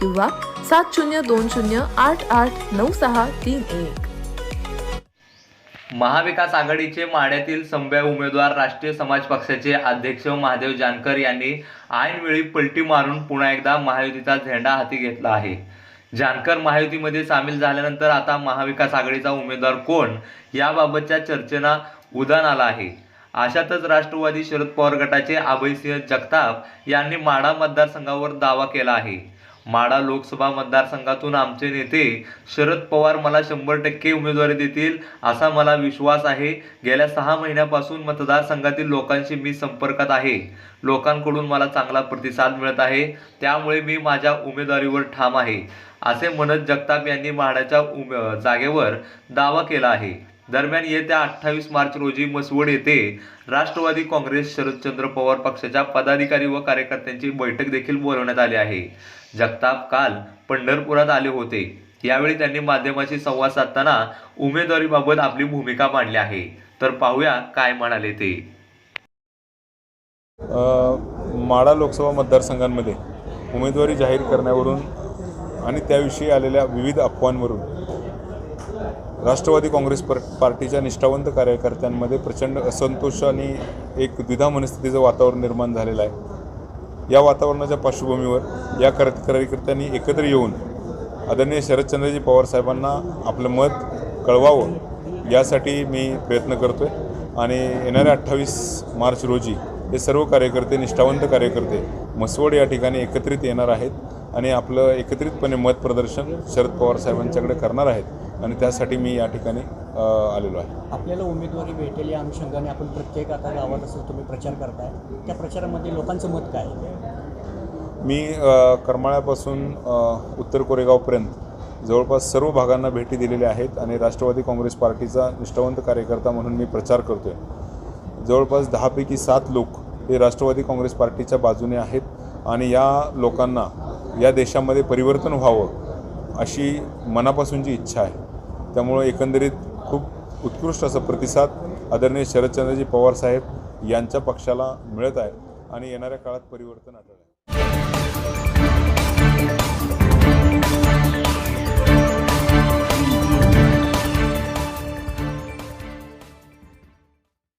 किंवा सात शून्य दोन शून्य आठ आठ नऊ सहा तीन एक. महाविकास आघाडीचे माढ्यातील संभ्या उमेदवार राष्ट्रीय समाज पक्षाचे अध्यक्ष महादेव जानकर यांनी ऐनवेळी पलटी मारून पुन्हा एकदा महायुतीचा झेंडा हाती घेतला आहे. जानकर महायुतीमध्ये सामील झाल्यानंतर आता महाविकास आघाडीचा उमेदवार कोण याबाबतच्या चर्चेना उदान आला आहे. अशातच राष्ट्रवादी शरद पवार गटाचे अभयसिंह जगताप यांनी माढा मतदारसंघावर दावा केला आहे. माडा लोकसभा मतदारसंघातून आमचे नेते शरद पवार मला शंभर टक्के उमेदवारी देतील असा मला विश्वास आहे. गेल्या सहा महिन्यापासून मतदारसंघातील लोकांशी मी संपर्कात आहे. लोकांकडून मला चांगला प्रतिसाद मिळत आहे. त्यामुळे मी माझ्या उमेदवारीवर ठाम आहे. असे म्हणत जगताप यांनी म्हाडाच्या उमे जागेवर दावा केला आहे. दरम्यान येत्या अठ्ठावीस मार्च रोजी मसवड येथे राष्ट्रवादी काँग्रेस शरदचंद्र पवार पक्षाच्या पदाधिकारी व कार्यकर्त्यांची बैठक देखील बोलवण्यात आली आहे. जगताप काल पंढरपुरात आले होते. यावेळी त्यांनी माध्यमाशी संवाद साधताना उमेदवारीबाबत आपली भूमिका मांडली आहे. तर पाहूया काय म्हणाले ते. अ, लोकसभा मतदारसंघांमध्ये उमेदवारी जाहीर करण्यावरून आणि त्याविषयी आलेल्या विविध अफवांवरून राष्ट्रवादी काँग्रेस पर पार्टीच्या निष्ठावंत कार्यकर्त्यांमध्ये प्रचंड असंतोष आणि एक द्विधा मनस्थितीचं वातावरण निर्माण झालेलं आहे. या वातावरणाच्या पार्श्वभूमीवर या कर कार्यकर्त्यांनी एकत्र येऊन आदरणीय शरदचंद्रजी पवार साहेबांना आपलं मत कळवावं यासाठी मी प्रयत्न करतो आहे आणि येणाऱ्या अठ्ठावीस मार्च रोजी हे सर्व कार्यकर्ते निष्ठावंत कार्यकर्ते मसवड या ठिकाणी एकत्रित येणार आहेत आणि आपलं एकत्रितपणे मत प्रदर्शन शरद पवार साहेबांच्याकडे करणार आहेत. आणि त्यासाठी मी या ठिकाणी आलेलो आहे. आपल्याला उमेदवारी भेटेल या अनुषंगाने आपण प्रत्येक आता गावात असं तुम्ही प्रचार करताय. त्या प्रचारामध्ये लोकांचं मत काय? मी करमाळ्यापासून उत्तर कोरेगावपर्यंत जवळपास सर्व भागांना भेटी दिलेल्या आहेत आणि राष्ट्रवादी काँग्रेस पार्टीचा निष्ठावंत कार्यकर्ता म्हणून मी प्रचार करतो आहे जवळपास दहापैकी सात लोक हे राष्ट्रवादी काँग्रेस पार्टीच्या बाजूने आहेत आणि या लोकांना या देशामध्ये परिवर्तन व्हावं अशी मनापासूनची इच्छा आहे. त्यामुळं एकंदरीत खूप उत्कृष्ट असा प्रतिसाद आदरणीय शरदचंद्रजी पवार साहेब यांच्या पक्षाला मिळत आहे आणि येणाऱ्या काळात परिवर्तन आढळेल.